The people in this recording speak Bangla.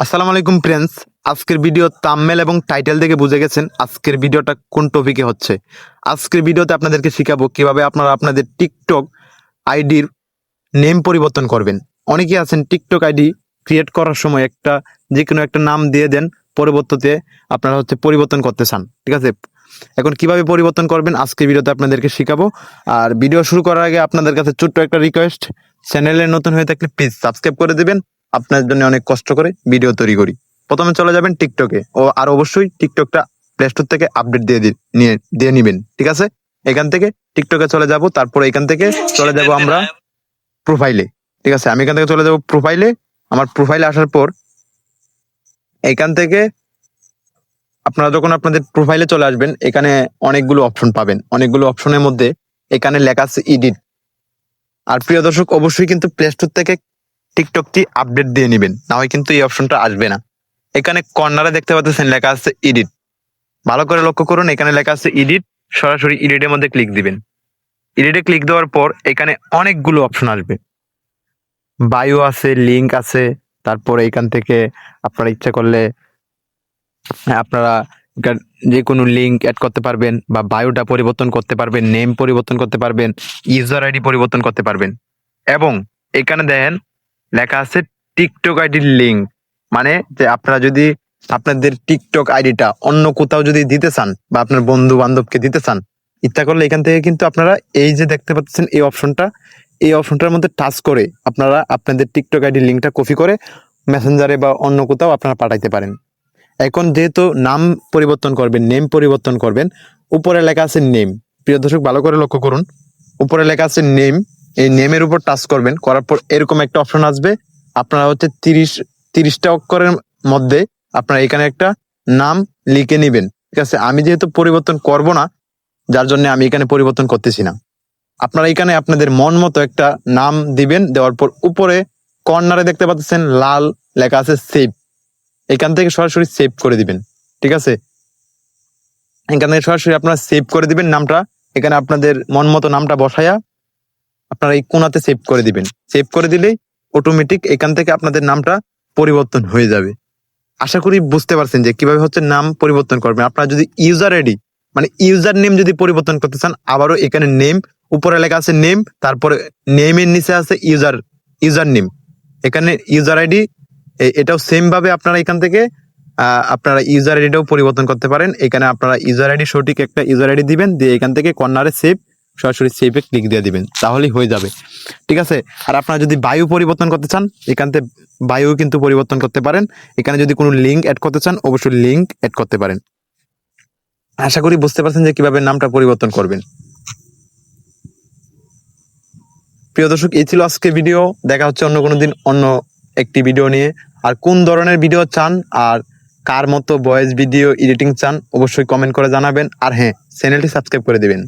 আসসালামু আলাইকুম ফ্রেন্ডস আজকের ভিডিও তামমেল এবং টাইটেল দেখে বুঝে গেছেন আজকের ভিডিওটা কোন টপিকে হচ্ছে। আজকের ভিডিওতে আপনাদেরকে শেখাবো কীভাবে আপনারা আপনাদের টিকটক আইডির নেম পরিবর্তন করবেন। অনেকেই আছেন টিকটক আইডি ক্রিয়েট করার সময় একটা যে কোনো একটা নাম দিয়ে দেন, পরবর্তীতে আপনারা হচ্ছে পরিবর্তন করতে চান। ঠিক আছে? এখন কীভাবে পরিবর্তন করবেন আজকের ভিডিওতে আপনাদেরকে শেখাবো। আর ভিডিও শুরু করার আগে আপনাদের কাছে ছোট্ট একটা রিকোয়েস্ট চ্যানেলে নতুন হয়ে থাকলে প্লিজ সাবস্ক্রাইব করে দেবেন। আপনার জন্য অনেক কষ্ট করে ভিডিও তৈরি করি। প্রথমে চলে যাবেন টিকটকে ও আর অবশ্যই টিকটকটা প্লে স্টোর থেকে আপডেট দিয়ে নিয়ে দিয়ে নিবেন, ঠিক আছে? এখান থেকে টিকটকে চলে যাব, তারপর এখান থেকে চলে যাব আমরা প্রোফাইলে ঠিক আছে? আমি এখান থেকে চলে যাব প্রোফাইলে আমার প্রোফাইলে আসার পর এখান থেকে আপনারা যখন আপনাদের প্রোফাইলে চলে আসবেন, এখানে অনেকগুলো অপশন পাবেন। অনেকগুলো অপশনের মধ্যে এখানে লেখা আছে ইডিট আর প্রিয় দর্শক, অবশ্যই কিন্তু প্লে স্টোর থেকে টিকটকটি আপডেট দিয়ে নেবেন। না হয় কিন্তু এই অপশনটা আসবে না। এখানে কর্নারে দেখতে পাচ্ছেন লেখা আছে এডিট। ভালো করে লক্ষ্য করুন, এখানে লেখা আছে এডিট। সরাসরি এডিটের মধ্যে ক্লিক দিবেন। এডিটে ক্লিক দেওয়ার পর এখানে অনেকগুলো অপশন আসবে। বায়ো আছে, লিংক আছে, তারপরে এখান থেকে আপনারা ইচ্ছা করলে আপনারা যে কোনো লিংক অ্যাড করতে পারবেন বা বায়োটা পরিবর্তন করতে পারবেন, নেম পরিবর্তন করতে পারবেন ইউজার আইডি পরিবর্তন করতে পারবেন। এবং এখানে দেখেন লেখা আছে টিকটক আইডির লিঙ্ক মানে যে আপনারা যদি আপনাদের টিকটক আইডিটা অন্য কোথাও যদি দিতে চান বা আপনার বন্ধু বান্ধবকে দিতে চান, ইচ্ছা করলে এখান থেকে কিন্তু আপনারা এই যে দেখতে পাচ্ছেন এই অপশনটা, এই অপশনটার মধ্যে টাচ করে আপনারা আপনাদের টিকটক আইডির লিঙ্কটা কপি করে মেসেঞ্জারে বা অন্য কোথাও আপনারা পাঠাইতে পারেন। এখন যেহেতু নাম পরিবর্তন করবেন, নেম পরিবর্তন করবেন, উপরে লেখা আছে নেম। প্রিয় দর্শক, ভালো করে লক্ষ্য করুন। উপরে লেখা আছে নেম। এই নেমের উপর টাচ করবেন, করার পর এরকম একটা অপশন আসবে। আপনারা হচ্ছে তিরিশ, তিরিশটা অক্ষরের মধ্যে আপনারা এখানে একটা নাম লিখে নেবেন। ঠিক আছে? আমি যেহেতু পরিবর্তন করব না, যার জন্য আমি এখানে পরিবর্তন করতেছি না। আপনারা এখানে আপনাদের মন মতো একটা নাম দিবেন, দেওয়ার পর উপরে কর্নারে দেখতে পাচ্ছেন লাল লেখা আছে সেভ এখান থেকে সরাসরি সেভ করে দিবেন। ঠিক আছে? এখান থেকে সরাসরি আপনারা সেভ করে দিবেন নামটা। এখানে আপনাদের মন মতো নামটা বসায়া আপনারা এই কোনাতে সেভ করে দিবেন। সেভ করে দিলেই অটোমেটিক এখান থেকে আপনাদের নামটা পরিবর্তন হয়ে যাবে। আশা করি বুঝতে পারছেন যে কীভাবে হচ্ছে নাম পরিবর্তন করবেন। আপনারা যদি ইউজার আইডি মানে ইউজার নেম যদি পরিবর্তন করতে চান, আবারও এখানে নেম উপরে লেখা আছে নেম তারপরে নেমের নিচে আছে ইউজার ইউজার নেম এখানে ইউজার আইডি এটাও সেম ভাবে আপনারা এখান থেকে আপনারা ইউজার আইডিটাও পরিবর্তন করতে পারেন। এখানে আপনারা ইউজার আইডি সঠিক একটা ইউজার আইডি দিবেন, দিয়ে এখান থেকে কর্নারে সেভ সরাসরি সেভে ক্লিক দিয়ে দিবেন, তাহলেই হয়ে যাবে। ঠিক আছে? আর আপনারা যদি বায়ু পরিবর্তন করতে চান, এখান থেকে বায়ু কিন্তু পরিবর্তন করতে পারেন। এখানে যদি কোনো লিঙ্ক অ্যাড করতে চান, অবশ্যই লিঙ্ক অ্যাড করতে পারেন। আশা করি বুঝতে পারছেন যে কীভাবে নামটা পরিবর্তন করবেন। প্রিয় দর্শক, এই ছিল আজকে ভিডিও দেখা হচ্ছে অন্য কোনো দিন, অন্য একটি ভিডিও নিয়ে। আর কোন ধরনের ভিডিও চান আর কার মতো ভয়েস ভিডিও এডিটিং চান, অবশ্যই কমেন্ট করে জানাবেন। আর হ্যাঁ চ্যানেলটি সাবস্ক্রাইব করে দিবেন।